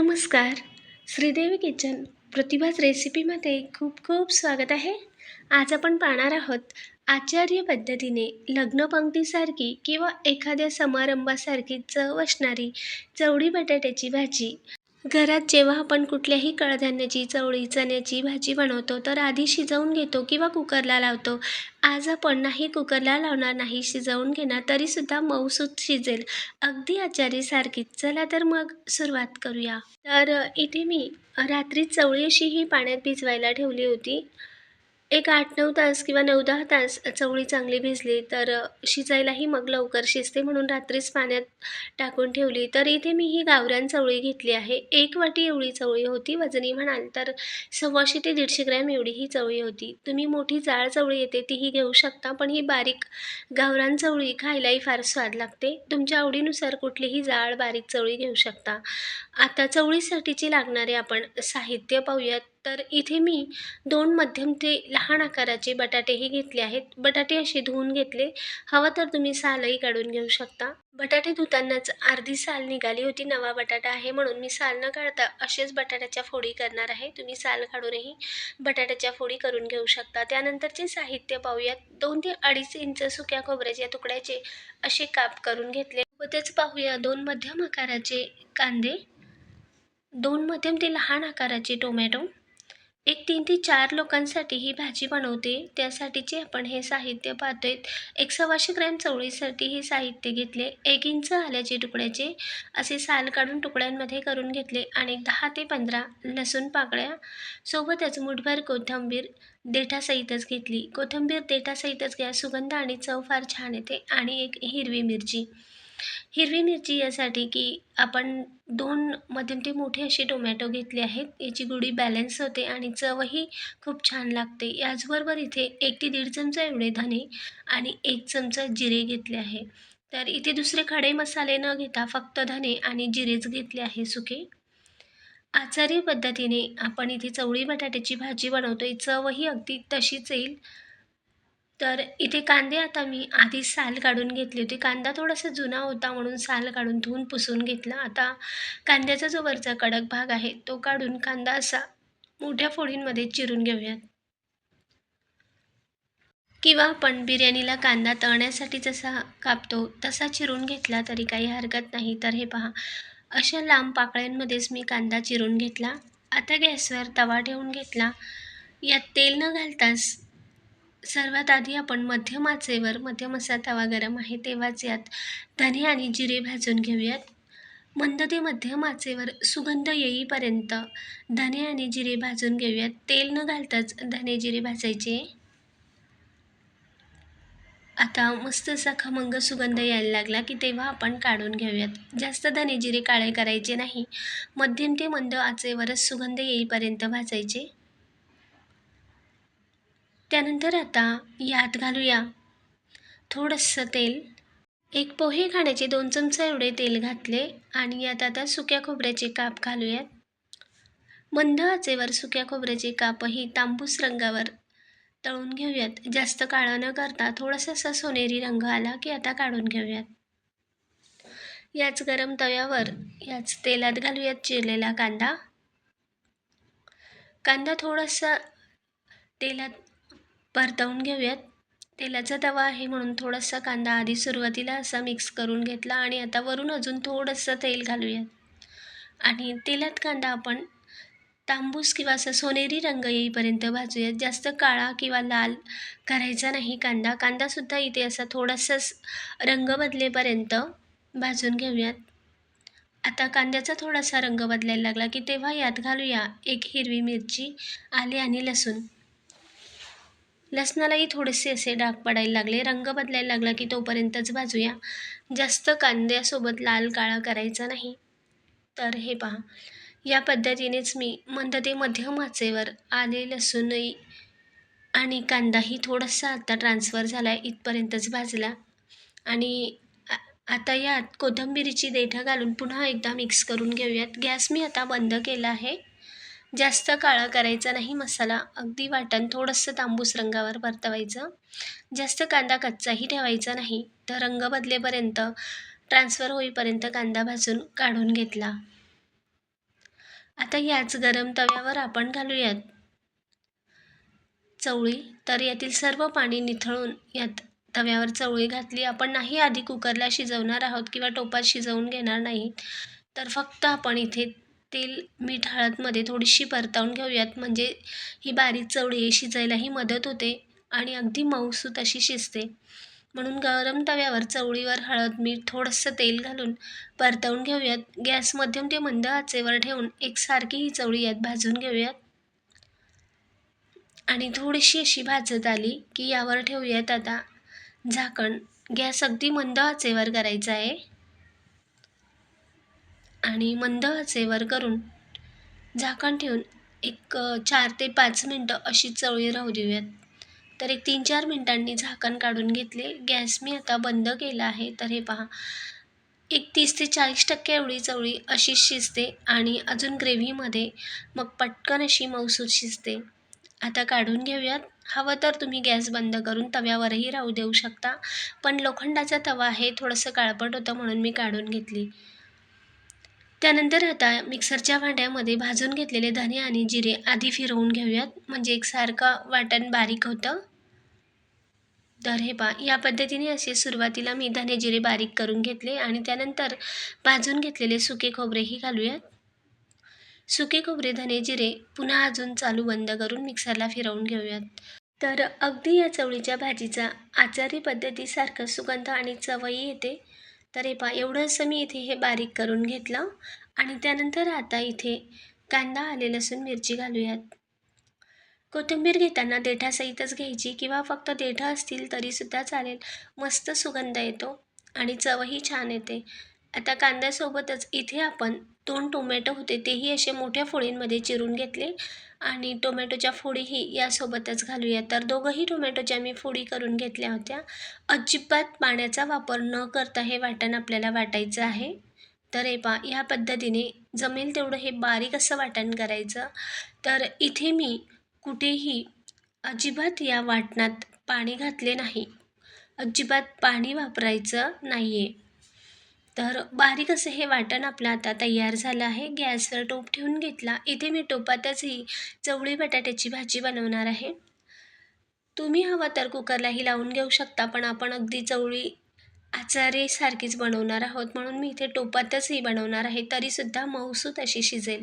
नमस्कार. श्रीदेवी किचन प्रतिभाच रेसिपीमध्ये खूप खूप स्वागत आहे. आज आपण पाहणार आहोत आचार्य पद्धतीने लग्नपंक्तीसारखी किंवा एखाद्या समारंभासारखी चव असणारी चवळी बटाट्याची भाजी. घरात जेव्हा आपण कुठल्याही कडधान्याची चवळी चण्याची भाजी बनवतो तर आधी शिजवून घेतो किंवा कुकरला लावतो. आज आपण नाही कुकरला लावणार नाही शिजवून घेणार तरीसुद्धा मऊसूत शिजेल. अगदी आचारीसारखीच चला तर मग सुरुवात करूया. तर इथे मी रात्री चवळी अशी ही पाण्यात भिजवायला ठेवली होती. एक आठ नऊ तास किंवा नऊ दहा तास चवळी चांगली भिजली तर शिजायलाही मग लवकर शिजते म्हणून रात्रीच पाण्यात टाकून ठेवली. तर इथे मी ही गावरान चवळी घेतली आहे. एक वाटी एवढी चवळी होती वजनी म्हणाल तर सव्वाशे ते दीडशे ग्रॅम एवढी ही चवळी होती. तुम्ही मोठी जाळ चवळी येते तीही घेऊ शकता पण ही बारीक गावरान चवळी खायलाही फार स्वाद लागते. तुमच्या आवडीनुसार कुठलीही जाळ बारीक चवळी घेऊ शकता. आता चवळीसाठीची लागणारे आपण साहित्य पाहूयात. तर इथे मी दोन मध्यम ते लहान आकाराचे बटाटेही घेतले आहेत. बटाटे असे धुवून घेतले. हवं तर तुम्ही सालही काढून घेऊ शकता. बटाटे धुतानाच अर्धी साल निघाली होती. नवा बटाटा आहे म्हणून मी साल न काढता असेच बटाट्याच्या फोडी करणार आहे. तुम्ही साल काढूनही बटाट्याच्या फोडी करून घेऊ शकता. त्यानंतरचे साहित्य पाहूयात. दोन ते अडीच इंच सुक्या खोबऱ्याच्या तुकड्याचे असे काप करून घेतले. व तेच पाहूया दोन मध्यम आकाराचे कांदे. दोन मध्यम ते लहान आकाराचे टोमॅटो. एक तीन ते चार लोकांसाठी ही भाजी बनवते. त्यासाठीचे आपण हे साहित्य पाहतोय एक सव्वाशे ग्रॅम चवळीसाठी हे साहित्य घेतले. एक इंच आल्याचे तुकड्याचे असे साल काढून तुकड्यांमध्ये करून घेतले आणि दहा ते पंधरा लसूण पाकळ्या सोबतच मुठभर कोथिंबीर देठासहितच घेतली. कोथिंबीर देठासहितच घ्या. सुगंध आणि चव फार छान येते. आणि एक हिरवी मिरची. हिरवी मिरची यासाठी की आपण दोन मध्यम ते मोठे असे टोमॅटो घेतले आहेत. याची गुढी बॅलन्स होते आणि चवही खूप छान लागते. याचबरोबर इथे एक ते दीड चमचा एवढे धने आणि एक चमचा जिरे घेतले आहे. तर इथे दुसरे खडे मसाले न घेता फक्त धने आणि जिरेच घेतले आहे सुके. आचारी पद्धतीने आपण इथे चवळी बटाट्याची भाजी बनवतो चवही अगदी तशीच येईल. तर इथे कांदे आता मी आधी साल काढून घेतली होती. कांदा थोडासा जुना होता म्हणून साल काढून धुवून पुसून घेतला. आता कांद्याचा जो वरचा कडक भाग आहे तो काढून कांदा असा मोठ्या फोडींमध्ये चिरून घेऊयात. किंवा आपण बिर्याणीला कांदा तळण्यासाठी जसा कापतो तसा चिरून घेतला तरी काही हरकत नाही. तर हे पहा अशा लांब पाकळ्यांमध्येच मी कांदा चिरून घेतला. आता गॅसवर तवा ठेवून घेतला. यात तेल न घालताच सर्वात आधी आपण मध्यम आचेवर मध्यम असा तवा गरम आहे तेव्हाच यात धने आणि जिरे भाजून घेऊयात. मंद ते मध्यम आचेवर सुगंध येईपर्यंत धने आणि जिरे भाजून घेऊयात. तेल न घालताच धने जिरे भाजायचे. आता मस्त असा खमंग सुगंध यायला लागला की तेव्हा आपण काढून घेऊयात. जास्त धने जिरे काळे करायचे नाही. मध्यम ते मंद आचेवरच सुगंध येईपर्यंत भाजायचे. त्यानंतर आता यात घालूया. थोडंसं तेल. एक पोहे खाण्याचे दोन चमचा एवढे तेल घातले आणि यात आता सुक्या खोबऱ्याचे काप घालूयात. मंद आचेवर सुक्या खोबऱ्याचे कापही तांबूस रंगावर तळून घेऊयात. जास्त काळा न करता थोडासा असा सोनेरी रंग आला की आता काढून घेऊयात. याच गरम तव्यावर याच तेलात घालूयात चिरलेला कांदा. कांदा थोडासा तेलात परतवून घेऊयात. तेलाचा तवा आहे म्हणून थोडासा कांदा आधी सुरुवातीला असा मिक्स करून घेतला आणि आता वरून अजून थोडंसं तेल घालूयात. आणि तेलात कांदा आपण तांबूस किंवा असा सोनेरी रंग येईपर्यंत भाजूयात. जास्त काळा किंवा लाल करायचा नाही कांदा. कांदासुद्धा इथे असा थोडासाच रंग बदलेपर्यंत भाजून घेऊयात. आता कांद्याचा थोडासा रंग बदलायला लागला की तेव्हा यात घालूया एक हिरवी मिरची आले आणि लसूण. लसणालाही थोडेसे असे डाग पडायला लागले. रंग बदलायला लागला की तोपर्यंतच भाजूया. जास्त कांद्यासोबत लाल काळा करायचा नाही. तर हे पहा. या पद्धतीनेच मी मंद ते मध्यम आचेवर आले लसूणही आणि कांदाही थोडासा आता ट्रान्सफर झाला आहे इथपर्यंतच भाजला. आणि आता यात कोथिंबिरीची देठं घालून पुन्हा एकदा मिक्स करून घेऊयात. गॅस मी आता बंद केला आहे. जास्त काळा करायचा नाही मसाला. अगदी वाटण थोडंसं तांबूस रंगावर परतवायचं. जास्त कांदा कच्चाही ठेवायचा नाही. तर रंग बदलेपर्यंत ट्रान्सफर होईपर्यंत कांदा भाजून काढून घेतला. आता याच गरम तव्यावर आपण घालूयात. चवळी तर यातील सर्व पाणी निथळून यात तव्यावर चवळी घातली. आपण नाही आधी कुकरला शिजवणार आहोत किंवा टोपात शिजवून घेणार नाही तर फक्त आपण इथे तेल मीठ हळदमध्ये थोडीशी परतावून घेऊयात. म्हणजे ही बारीक चवळी शिजायलाही मदत होते आणि अगदी मऊसूत अशी शिजते. म्हणून गरम तव्यावर चवळीवर हळद मीठ थोडंसं तेल घालून परतवून घेऊयात. गॅस मध्यम ते मंद आचेवर ठेवून एकसारखी ही चवळी यात भाजून घेऊयात. आणि थोडीशी अशी भाजत आली की यावर ठेवूयात आता झाकण. गॅस अगदी मंद आचेवर करायचा आहे. आणि मंद आचेवर करून झाकण ठेवून एक चार ते पाच मिनटं अशी चवळी राहू देऊयात. तर एक तीन चार मिनटांनी झाकण काढून घेतले. गॅस मी आता बंद केला आहे. तर हे पहा. एक तीस ते चाळीस टक्के एवढी चवळी अशी शिजते आणि अजून ग्रेव्हीमध्ये मग पटकन अशी मऊसूत शिजते. आता काढून घेऊयात. हवं तर तुम्ही गॅस बंद करून तव्यावरही राहू देऊ शकता. पण लोखंडाचा तवा आहे. थोडंसं काळपट होतं म्हणून मी काढून घेतली. त्यानंतर आता मिक्सरच्या भांड्यामध्ये भाजून घेतलेले धने आणि जिरे आधी फिरवून घेऊयात. म्हणजे एकसारखं वाटण बारीक होतं. तर हे पा या पद्धतीने असे सुरुवातीला मी धने जिरे बारीक करून घेतले आणि त्यानंतर भाजून घेतलेले सुके खोबरेही घालूयात. सुके खोबरे धने जिरे पुन्हा अजून चालू बंद करून मिक्सरला फिरवून घेऊयात. तर अगदी या चवळीच्या भाजीचा आचारी पद्धतीसारखं सुगंध आणि चवही येते. तर हे पा एवढं असं मी इथे हे बारीक करून घेतलं आणि त्यानंतर आता इथे कांदा आले लसूण मिरची घालूयात. कोथिंबीर घेताना देठासहितच घ्यायची किंवा फक्त देठं असतील तरीसुद्धा चालेल. मस्त सुगंध येतो आणि चवही छान येते. आता कांद्यासोबतच इथे आपण दोन टोमॅटो होते तेही असे मोठ्या फोळींमध्ये चिरून घेतले आणि टोमॅटोच्या फोडीही यासोबतच घालूया तर दोघंही टोमॅटोच्या मी फोडी करून घेतल्या होत्या. अजिबात पाण्याचा वापर न करता हे वाटण आपल्याला वाटायचं आहे. तर हे पा ह्या पद्धतीने जमेल तेवढं हे बारीक असं वाटण करायचं. तर इथे मी कुठेही अजिबात या वाटणात पाणी घातले नाही. अजिबात पाणी वापरायचं नाही आहे तर बारीक असं हे वाटण आपलं आता तयार झालं आहे. गॅसवर टोप ठेवून घेतला. इथे मी टोपातच ही चवळी बटाट्याची भाजी बनवणार आहे. तुम्ही हवं तर कुकरलाही लावून घेऊ शकता पण आपण अगदी चवळी सारखीच बनवणार आहोत म्हणून मी इथे टोपातचही बनवणार आहे तरीसुद्धा मऊसूत अशी शिजेल.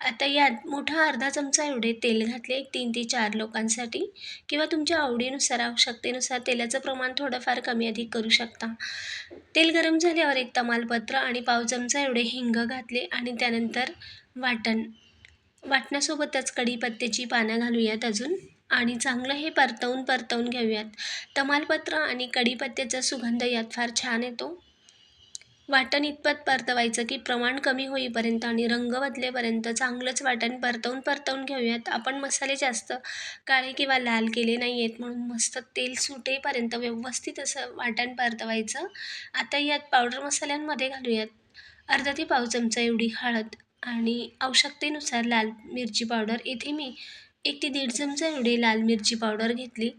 आता यात मोठा अर्धा चमचा एवढे तेल घातले एक तीन ते चार लोकांसाठी. किंवा तुमच्या आवडीनुसार आवश्यकतेनुसार तेलाचं प्रमाण थोडंफार कमी अधिक करू शकता. तेल गरम झाल्यावर एक तमालपत्र आणि पाव चमचा एवढे हिंग घातले आणि त्यानंतर वाटण. वाटण्यासोबतच कढीपत्त्याची पानं घालूयात अजून. आणि चांगलं हे परतवून परतवून घेऊयात. तमालपत्र आणि कढीपत्त्याचा सुगंध यात फार छान येतो. वाटण इतपत परतवायचं की प्रमाण कमी होईपर्यंत आणि रंग बदलेपर्यंत चांगलंच वाटण परतवून परतवून घेऊयात. आपण मसाले जास्त काळे किंवा लाल केले नाही आहेत म्हणून मस्त तेल सुटेपर्यंत व्यवस्थित असं वाटण परतवायचं. आता यात पावडर मसाल्यांमध्ये घालूयात. अर्धा ते पाव चमचा एवढी हळद आणि आवश्यकतेनुसार लाल मिरची पावडर. इथे मी एक ते दीड चमचा एवढी लाल मिरची पावडर घेतली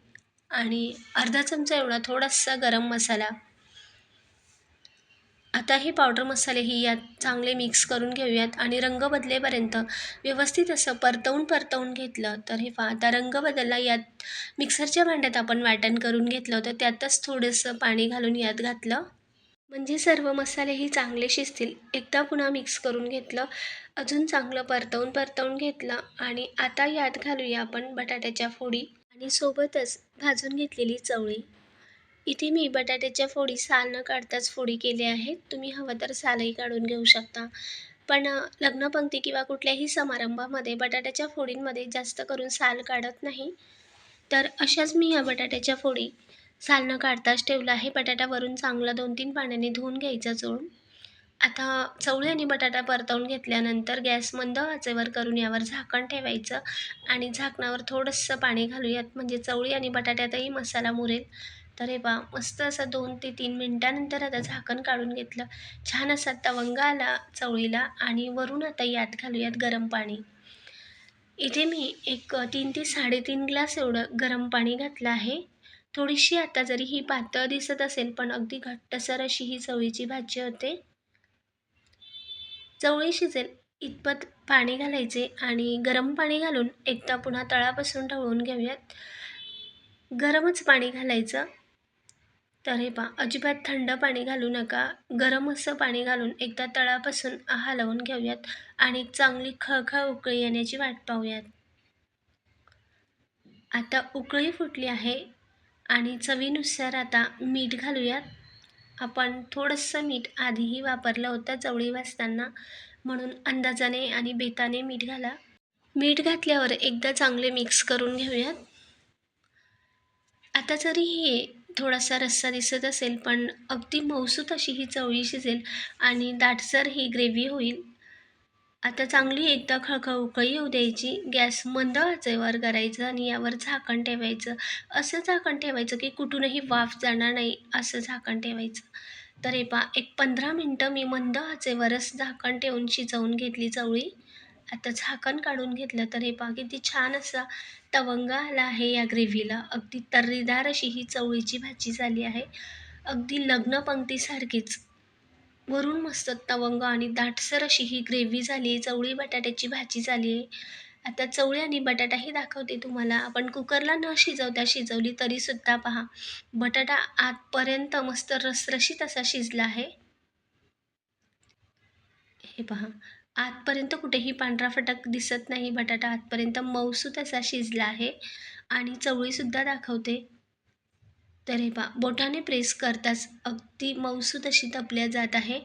आणि अर्धा चमचा एवढा थोडासा गरम मसाला. आता हे पावडर मसाले ही यात चांगले मिक्स करून घेऊयात आणि रंग बदलेपर्यंत व्यवस्थित असं परतवून परतवून घेतलं तर हे आता रंग बदलला यात मिक्सरच्या भांड्यात आपण वाटण करून घेतलं होतं त्यातच थोडंसं पाणी घालून यात घातलं. म्हणजे सर्व मसालेही चांगले शिजतील. एकदा पुन्हा मिक्स करून घेतलं अजून चांगलं परतवून परतवून घेतलं आणि आता यात घालूया आपण बटाट्याच्या फोडी आणि सोबतच भाजून घेतलेली चवळी. इथे मी बटाट्याच्या फोडी साल न काढताच फोडी केली आहेत. तुम्ही हवं तर सालही काढून घेऊ शकता. पण लग्नपंक्ती किंवा कुठल्याही समारंभामध्ये बटाट्याच्या फोडींमध्ये जास्त करून साल काढत नाही. तर अशाच मी या बटाट्याच्या फोडी साल न काढताच ठेवलं आहे. बटाटा वरून चांगला दोन तीन पाण्याने धुवून घ्यायचा चोळून. आता चवळी आणि बटाटा परतवून घेतल्यानंतर गॅस मंद आचेवर करून यावर झाकण ठेवायचं आणि झाकणावर थोडंसं पाणी घालूयात. म्हणजे चवळी आणि बटाट्यातही मसाला मुरेल. तर हे बा मस्त असं दोन ते तीन मिनटानंतर आता झाकण काढून घेतलं. छान असा तवंग आला चवळीला आणि वरून आता यात घालूयात गरम पाणी. इथे मी एक तीन ते साडेतीन ग्लास एवढं गरम पाणी घातलं आहे. थोडीशी आता जरी ही पातळ दिसत असेल पण अगदी घट्टसर अशी ही चवळीची भाजी होते. चवळी शिजेल इतपत पाणी घालायचे आणि गरम पाणी घालून एकदा पुन्हा तळापासून ढवळून घेऊयात. गरमच पाणी घालायचं. तर हे पा अजिबात थंड पाणी घालू नका. गरम असं पाणी घालून एकदा तळापासून हलवून घेऊयात आणि चांगली खळखळ उकळी येण्याची वाट पाहूयात. आता उकळी फुटली आहे. आणि चवीनुसार आता मीठ घालूयात. आपण थोडंसं मीठ आधीही वापरलं होतं चवळी वाचताना. म्हणून अंदाजाने आणि बेताने मीठ घाला. मीठ घातल्यावर एकदा चांगले मिक्स करून घेऊयात. आता जरी हे थोडासा रस्सा दिसत असेल पण अगदी मौसूत अशी ही चवळी शिजेल आणि दाटसर ही ग्रेव्ही होईल. आता चांगली एकदा खळखळ उकळी येऊ द्यायची. गॅस मंद आचेवर करायचं आणि यावर झाकण ठेवायचं. असं झाकण ठेवायचं की कुठूनही वाफ जाणार नाही असं झाकण ठेवायचं. तर हे पा एक पंधरा मिनटं मी मंद आचेवरच झाकण ठेवून शिजवून घेतली चवळी. आता झाकण काढून घेतलं तर हे पहा किती छान असा तवंग आला आहे या ग्रेव्हीला. अगदी तर्रीदार अशी ही चवळीची भाजी झाली आहे. अगदी लग्न पंक्तीसारखीच. वरून मस्त तवंग आणि दाटसर अशी ही ग्रेव्ही झाली. आहे चवळी बटाट्याची भाजी झाली. आहे आता चवळी आणि बटाटाही दाखवते तुम्हाला. आपण कुकरला न शिजवता शिजवली तरीसुद्धा पहा. बटाटा आतपर्यंत मस्त रसरशीत असा शिजला आहे. हे पहा. आतपर्यंत कुठेही पांढरा फटक दिसत नाही. बटाटा आतपर्यंत मऊसूत असा शिजला आहे. आणि चवळीसुद्धा दाखवते. तर हे बोटाने प्रेस करताच. अगदी मऊसूत अशी तपल्या जात आहे.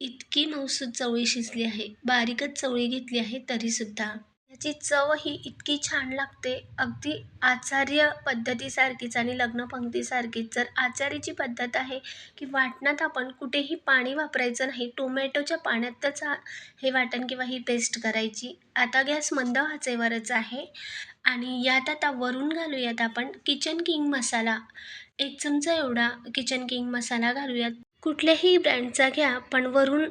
इतकी मऊसूत चवळी शिजली आहे. बारीकच चवळी घेतली आहे तरीसुद्धा. त्याची चव ही इतकी छान लागते. अगदी आचार्य पद्धतीसारखीच आणि लग्न पंक्तीसारखीच जर आचार्याची पद्धत आहे की वाटणात आपण कुठेही पाणी वापरायचं नाही टोमॅटोच्या पाण्यातच हे वाटण किंवा ही पेस्ट करायची. आता गॅस मंद आचेवरच आहे आणि यात आता वरून घालूयात आपण किचन किंग मसाला. एक चमचा एवढा किचन किंग मसाला घालूयात. कुठल्याही ब्रँडचा घ्या पण वरून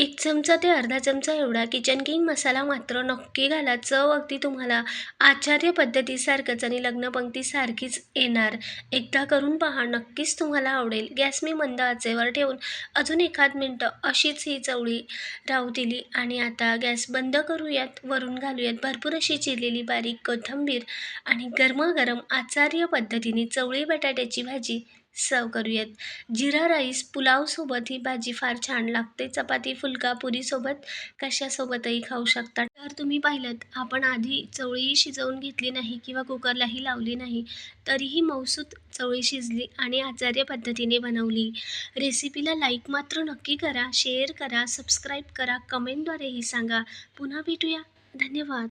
एक चमचा ते अर्धा चमचा एवढा किचन किंग मसाला मात्र नक्की घाला. चव अगदी तुम्हाला आचार्य पद्धतीसारखंच आणि लग्नपंक्तीसारखीच येणार. एकदा करून पहा नक्कीच तुम्हाला आवडेल. गॅस मी मंद आचेवर ठेवून अजून एखाद मिनटं अशीच ही चवळी राहू दिली आणि आता गॅस बंद करूयात वरून घालूयात भरपूर अशी चिरलेली बारीक कोथिंबीर आणि गरमागरम आचार्य पद्धतीने चवळी बटाट्याची भाजी. सर्व करूयात. जिरा राईस पुलावसोबत ही भाजी फार छान लागते. चपाती फुलका पुरीसोबत कशासोबतही खाऊ शकता. तर तुम्ही पाहिलं आपण आधी चवळी शिजवून घेतली नाही किंवा कुकरलाही लावली नाही तरीही मौसूत चवळी शिजली आणि आचार्य पद्धतीने बनवली. रेसिपीला लाईक मात्र नक्की करा शेअर करा सबस्क्राईब करा कमेंटद्वारेही सांगा. पुन्हा भेटूया. धन्यवाद.